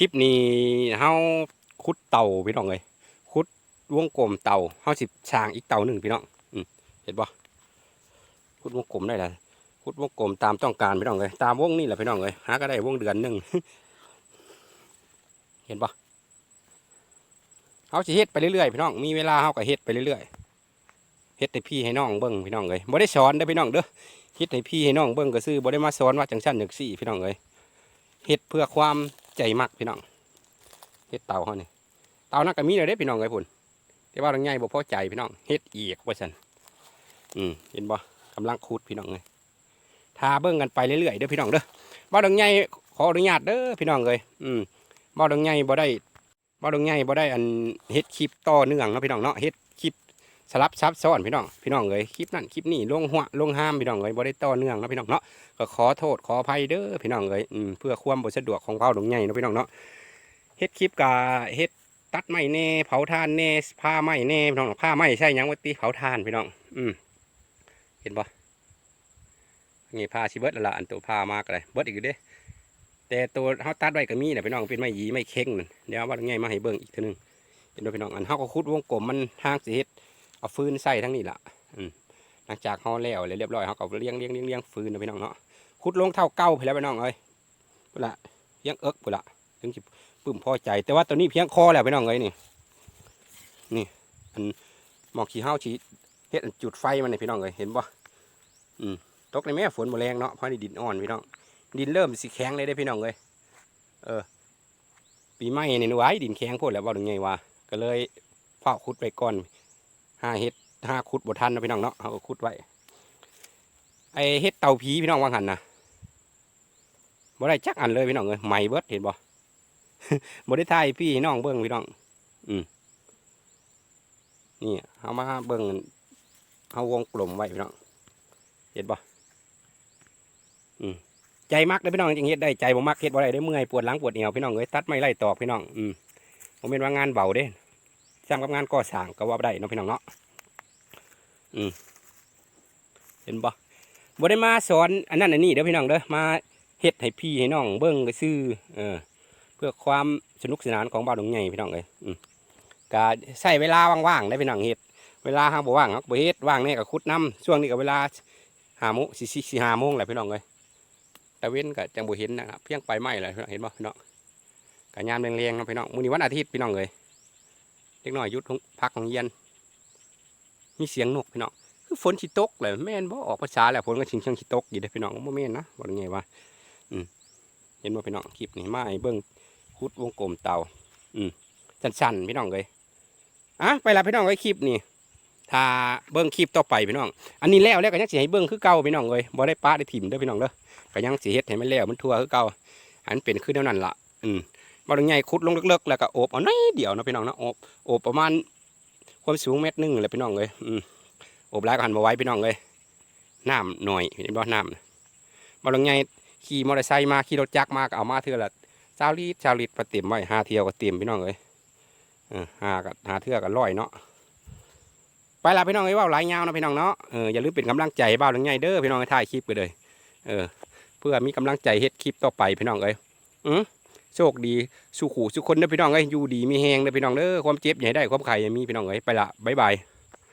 คลิปนี้เฮาขุดเต่าพี่น้องเลยขุดวงกลมเต่าเฮาสิสร้างอีกเต่าหนึ่งพี่น้องเห็นบ่ขุดวงกลมได้ละขุดวงกลมตามต้องการพี่น้องเลยตามวงนี่แหละพี่น้องเลยหาก็ได้วงเดือนหนึ่งเห็นบ่เฮาสิเฮ็ดไปเรื่อยๆพี่น้องมีเวลาเฮาก็เฮ็ดไปเรื่อยๆเฮ็ดให้พี่ให้น้องเบิ่งพี่น้องเลยบ่ได้สอนเด้พี่น้องเด้อเฮ็ดให้พี่ให้น้องเบิ่งก็ซื่อบ่ได้มาสอนว่าจังซั่นจังซี่พี่น้องเลยเฮ็ดเพื่อความ ใจมักพี่น้องเฮ็ดเตาเขานี่เตานักก็มีเลยเด้พี่น้องไอ้พุ่นแต่ว่าทางใหญ่บ่พอใจพี่น้องเฮ็ดอีกว่าซั่นอืมเห็นบ่กำลังขุดพี่น้องเลยทาเบิ่งกันไปเรื่อยๆเด้อพี่น้องเด้อบ่าวดังใหญ่ขออนุญาตเด้อพี่น้องเลยอืมบ่าวดังใหญ่บ่ได้บ่าวดังใหญ่บ่ได้อันเฮ็ดคลิปต่อเนื่องเนาะพี่น้องเนาะเฮ็ดคลิป สลับซับซ้อนพี่น้องพี่น้องเลยคลิปนั้นคลิปนี้ลงหัวลงห้ามพี่น้องเลยบ่ได้ต่อเนื่องนะพี่น้องเนาะก็ขอโทษขออภัยเด้อพี่น้องเลยอืมเพื่อความบ่สะดวกของบ่าวดังใหญ่นะพี่น้องเนาะเฮ็ดคลิปกะเฮ็ดตัดไม้แน่เผาถ่านแน่ผ้าไม้แน่พี่น้องผ้าไม้ใช่ยังวะติเผาถ่านพี่น้อง อืมเห็นบ่นี่ผ้าสิเบิดแล้วล่ะอันตัวผ้ามากเลยเบิดอีกอยู่เด้แต่ตัวเฮาตัดไว้ก็มีแหละพี่น้องเป็นไม้หยีไม้เข่งนั่นเดี๋ยวว่าไงมาให้เบิ่งอีกทีนึงเห็นบ่พี่น้องอันเฮาก็ขุดวงกลมมันทางสิเฮ็ด เอาฟืนใส่ทั้งนี้ล่ะอืมหลังจากเฮาแล้วเรียบร้อยเฮาก็เลี้ยงเลี้ยงเลี้ยงเลี้ยงฟืนนะพี่น้องเนาะขุดลงเท่าเก่าไปแล้วพี่น้องเอ้ยพุ่นละเลี้ยงเอิกพุ่นละถึงสิปึ้มพอใจ แต่ว่าตัวนี้เพียงคอแล้วไปน้องเลยนี่นี่อันหมอกขี้เห้าชีเฮ็ดอันจุดไฟมันนี่พี่น้องเลยเห็นบ่อืมตกในแม่ฝนบ่แรงเนาะเพราะนี่ดินอ่อนพี่น้องดินเริ่มสิแข็งเลยได้พี่น้องเลยเออ ปีใหม่นี่ไว้ดินแข็งโพดแล้วว่าถึงไงวะก็เลยเฝ้าขุดไปก่อน ห้าเฮ็ดห้าขุดบ่ทันนะพี่น้องเนาะเอาก็ขุดไว้ ไอเฮ็ดเต่าผีพี่น้องว่าหันนะบ่ได้จักอันเลยพี่น้องเอ้ยใหม่เบิดเห็นบ่บได้ถ่ายพี่น้องเบิ้งพี่น้อง อืมนี่เอามาเบิ้งเอาวงกลมไว้พี่น้องเห็นปะอืมใจมักเลยพี่น้องจริงเฮ็ดได้ใจบ่มักเฮ็ดบ่ได้ได้เมื่อยปวดหลังปวดเอวพี่น้องเอ้ยตัดไม่ไล่ตอกพี่น้อง อืมผมเป็นว่างานเบาเด้ ซ้ำกับงานก่อสร้างก็ว่าได้เนาะพี่น้องเนาะอืมเห็นปะบ่ได้มาสอนอันนั้นอันนี้เด้อพี่น้องเด้อมาเฮ็ดให้พี่ให้น้องเบิ้งก็ซื่อเออเพื่อความสนุกสนานของบ้านหลวงใหญ่พี่น้องเลยอืมก็ใช้เวลาว่างๆได้พี่น้องเฮ็ดเวลาห้าบ่ว่างเขาบ่เฮ็ดว่างเนี่ยก็ขุดน้ำช่วงนี้ก็เวลาหาโมงสี่สี่สี่ห้าโมงแหละพี่น้องเลยต่เว้นก็จังบ่เห็นนะครับเพียงไปไหม้เลยพี่น้องเห็นบ่พี่น้องก็ยามแรงๆเนาะพี่น้องมื้อนี้วันอาทิตย์พี่น้องเลย ล็กน้อยยุดพักของเย็นมีเสียงนกพี่น้องคือฝนสิตกเลยแม่นบ่ออกภาษาแล้วฝนก็ชิงเชิงสิตกอยู่เด้พี่น้องบ่แม่นนะว่าไงวะอืมเห็นบ่พี่น้องคลิปนี้มาให้เบิ่งคุดวงกลมเตาอืมสั้นๆพี่น้องเลยอะไปละพี่น้องเลยคลิปนี่ถ้าเบิ้งคลิปต่อไปพี่น้อง อันนี้แล้วแล้วก็ยังสิให้เบิ้งคือเก่าพี่น้องเลยบ่ได้ป้าได้ถิ่มเด้อพี่น้องเด้อก็ยังสิเฮ็ดให้มันแล้วมันทั่วคือเก่าอันเป็นคือแนวนั้นล่ะอืม บ่ได้ใหญ่ขุดลงเลิกๆแล้วก็โอบเอาหน่อยเดียวนะพี่น้องนะโอบโอบประมาณความสูงเมตรหนึ่งแหละพี่น้องเลยอืมโอบหลายก็หันบ่ไว้พี่น้องเลยน้ำหน่อยเห็นบ่น้ำบ่ได้ใหญ่ขี่มอเตอร์ไซค์มาขี่รถจักรมาก็เอามาเทื่อละเจ้าลีดเจ้าลีดประเต็มไว้หาเที่ยวก็เต็มพี่น้องเอ้ยหากับหาเทื่อกันร้อยเนาะไปละพี่น้องเอ้ยว่าหลายยาวนะพี่น้องเนาะเอออย่าลืมเป็นกำลังใจให้บ้าหลังใหญ่เด้อพี่น้องให้ถ่ายคลิปไปเลย เออ เพื่อมีกำลังใจเฮ็ดคลิปต่อไปพี่น้องเอ้ยอือ โชคดีสุขูสุขคนเด้อพี่น้องเอ้ยอยู่ดีมีแหงเด้อพี่น้องเด้อความเจ็บอย่าให้ได้ความไข่มีพี่น้องเอ้ยไปละบ๊ายบาย